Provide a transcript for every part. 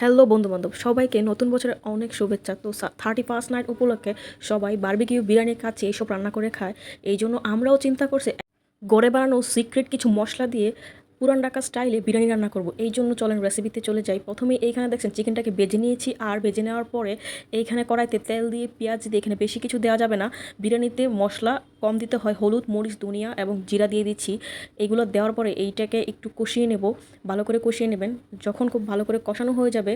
Hello বন্ধুবান্ধব, সবাইকে নতুন বছরের অনেক শুভেচ্ছা। তো থার্টি ফার্স্ট নাইট উপলক্ষে সবাই বারবিকিউ বিরিয়ানি খাচ্ছে এইসব রান্না করে খায়। এই জন্য আমরাও চিন্তা করছি, গড়ে বানানো সিক্রেট কিছু মশলা দিয়ে পুরান ঢাকা স্টাইলে বিরিয়ানি রান্না করব। এই জন্য চলেন রেসিপিতে চলে যাই। প্রথমে এইখানে দেখছেন চিকেনটাকে বেজে নিয়েছি, আর বেজে নেওয়ার পরে এইখানে কড়াইতে তেল দিয়ে, পেঁয়াজ দিয়ে এখানে বেশি কিছু দেওয়া যাবে না। বিরিয়ানিতে মশলা কম দিতে হয়, হলুদ, মরিচ, ধনিয়া এবং জিরা দিয়ে দিচ্ছি। এগুলো দেওয়ার পরে এইটাকে একটু কষিয়ে নেব, ভালো করে কষিয়ে নেবেন। যখন খুব ভালো করে কষানো হয়ে যাবে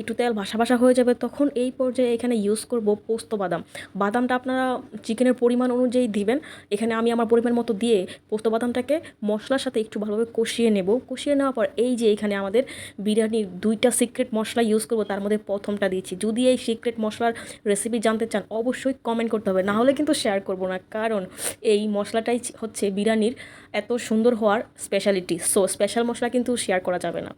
একটু তেল ভাসা ভাসা হয়ে যাবে, তখন এই পর্যায়ে এখানে ইউজ করব পোস্ত বাদাম। বাদামটা আপনারা চিকেনের পরিমাণ অনুযায়ী দিবেন। এখানে আমি আমার পরিমাণ মতো দিয়ে পোস্ত বাদামটাকে মশলার সাথে একটু ভালোভাবে কষিয়ে নেব। কষিয়ে নেওয়ার পর এই যে এখানে আমাদের বিরিয়ানির দুইটা সিক্রেট মশলা ইউজ করব, তার মধ্যে প্রথমটা দিয়েছি। যদি এই সিক্রেট মশলার রেসিপি জানতে চান, অবশ্যই কমেন্ট করতে হবে। না হলে কিন্তু শেয়ার করব না। কারণ এই মশলাটাই হচ্ছে বিরিয়ানির এত সুন্দর হওয়ার স্পেশালিটি সো স্পেশাল মশলা কিন্তু শেয়ার করা যাবে না।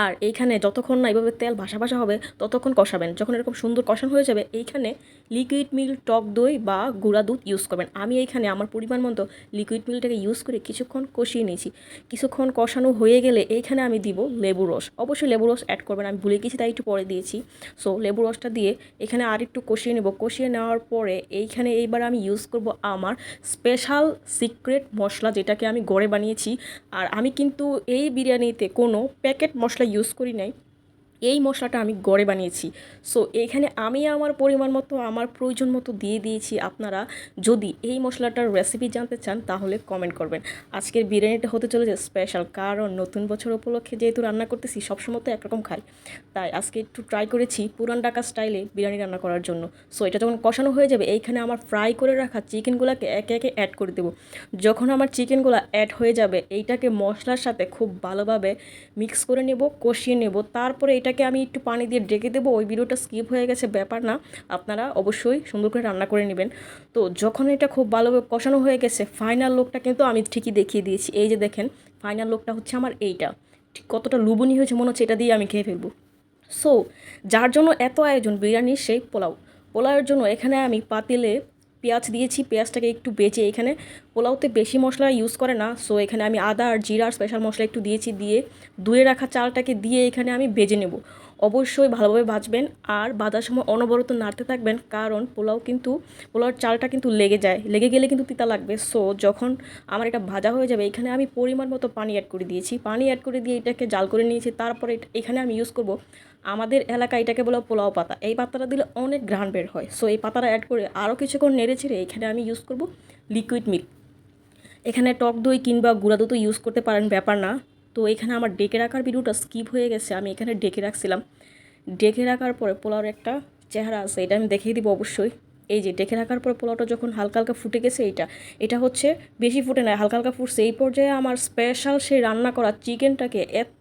আর এইখানে যতক্ষণ না এইভাবে তেল ভাসা ভাসা হবে, ততক্ষণ কষাবেন। যখন এরকম সুন্দর কষানো হয়ে যাবে, এইখানে লিকুইড মিল টক দই বা গুঁড়া দুধ ইউজ করবেন। আমি এইখানে আমার পরিমাণ মতো লিকুইড মিলটাকে ইউজ করে কিছুক্ষণ কষিয়ে নিয়েছি। কিছুক্ষণ কষানো হয়ে গেলে এইখানে আমি দিব লেবু রস। অবশ্যই লেবু রস অ্যাড করবেন, আমি ভুলে গেছি তাই একটু পরে দিয়েছি। সো লেবু রসটা দিয়ে এখানে আর একটু কষিয়ে নেব। কষিয়ে নেওয়ার পরে এইখানে এইবার আমি ইউজ করব আমার স্পেশাল সিক্রেট মশলা যেটাকে আমি গড়ে বানিয়েছি। আর আমি কিন্তু এই বিরিয়ানিতে কোনো প্যাকেট মশলা ইউজ করি নাই। এই মশলাটা আমি গড়ে বানিয়েছি। সো এখানে আমি আমার পরিমাণ মতো, আমার প্রয়োজন মতো দিয়ে দিয়েছি। আপনারা যদি এই মশলাটার রেসিপি জানতে চান, তাহলে কমেন্ট করবেন। আজকের বিরিয়ানিটা হতে চলেছে স্পেশাল কারণ নতুন বছর উপলক্ষে যেহেতু রান্না করতেছি, সবসময় তো একরকম খাই। তাই আজকে একটু ট্রাই করেছি পুরান ঢাকা স্টাইলে বিরিয়ানি রান্না করার জন্য। সো এটা যখন কষানো হয়ে যাবে, এইখানে আমার ফ্রাই করে রাখা চিকেনগুলোকে একে একে অ্যাড করে দেবো। যখন আমার চিকেনগুলো অ্যাড হয়ে যাবে, এইটাকে মশলার সাথে খুব ভালোভাবে মিক্স করে নেব, কষিয়ে নেব। তারপরে এটাকে আমি একটু পানি দিয়ে ডেকে দেবো। ওই ভিডিওটা স্কিপ হয়ে গেছে, ব্যাপার না। আপনারা অবশ্যই সুন্দর করে রান্না করে নেবেন। তো যখন এটা খুব ভালোভাবে কষানো হয়ে গেছে ফাইনাল লোকটা কিন্তু আমি ঠিকই দেখিয়ে দিয়েছি। এই যে দেখেন ফাইনাল লোকটা হচ্ছে আমার এইটা। ঠিক কতটা লুবনি হয়েছে মনে হচ্ছে এটা দিয়ে আমি খেয়ে ফেলব। সো যার জন্য এত আয়োজন, বিরিয়ানির সেই পোলাও। পোলাওয়ের জন্য এখানে আমি পাতিলে পেঁয়াজ দিয়েছি, পেঁয়াজটাকে একটু বেঁচে এখানে। পোলাওতে বেশি মশলা ইউজ করে না সো এখানে আমি আদা আর জিরা আর স্পেশাল মশলা একটু দিয়েছি, দিয়ে ধুয়ে রাখা চালটাকে দিয়ে এখানে আমি ভেজে নেব। অবশ্যই ভালোভাবে ভাজবেন আর বাজার সময় অনবরত নাড়তে থাকবেন, কারণ পোলাও কিন্তু, পোলাওর চালটা কিন্তু লেগে যায়, লেগে গেলে কিন্তু তিতা লাগবে। সো যখন আমার এটা ভাজা হয়ে যাবে, এখানে আমি পরিমাণ মতো পানি অ্যাড করে দিয়েছি। পানি অ্যাড করে দিয়ে এটাকে জাল করে নিয়েছি, তারপরে এখানে আমি ইউজ করব আমাদের এলাকায় এটাকে বলা পোলাও পাতা। এই পাতাটা দিলে অনেক গ্রান বের হয়। সো এই পাতাটা অ্যাড করে আরও কিছুক্ষণ নেড়ে ছেড়ে এখানে আমি ইউজ করব লিকুইড মিল্ক এখানে টক দই কিংবা গুঁড়া দুধ ইউজ করতে পারেন, ব্যাপার না। তো, এখানে আমার ডেকে রাখার ভিডিওটা স্কিপ হয়ে গেছে। আমি এখানে ডেকে রাখছিলাম। ডেকে রাখার পরে পোলাওর একটা চেহারা আছে, এটা আমি দেখিয়ে দিব অবশ্যই। এই যে ডেকে রাখার পরে পোলাওটা যখন হালকা হালকা ফুটে গেছে এইটা, এটা হচ্ছে বেশি ফুটে না, হালকা হালকা ফুটছে। এই পর্যায়ে আমার স্পেশাল সেই রান্না করা চিকেনটাকে এত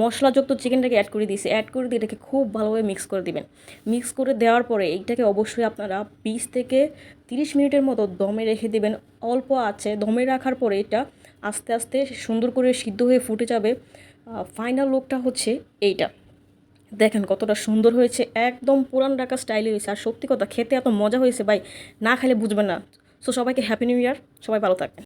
মশলাযুক্ত চিকেনটাকে অ্যাড করে দিয়েছি। অ্যাড করে দিয়ে এটাকে খুব ভালোভাবে মিক্স করে দিবেন। মিক্স করে দেওয়ার পরে এইটাকে অবশ্যই আপনারা বিশ থেকে তিরিশ মিনিটের মতো দমে রেখে দেবেন। অল্প আছে, দমে রাখার পরে এটা আস্তে আস্তে সুন্দর করে সিদ্ধ হয়ে ফুটে যাবে। ফাইনাল লুকটা হচ্ছে এইটা। দেখেন কতটা সুন্দর হয়েছে, একদম পুরান ঢাকা স্টাইলে হয়েছে। আর সত্যি কথা, খেতে এত মজা হয়েছে ভাই, না খেলে বুঝবে না। সো সবাইকে হ্যাপি নিউ ইয়ার সবাই ভালো থাকবেন।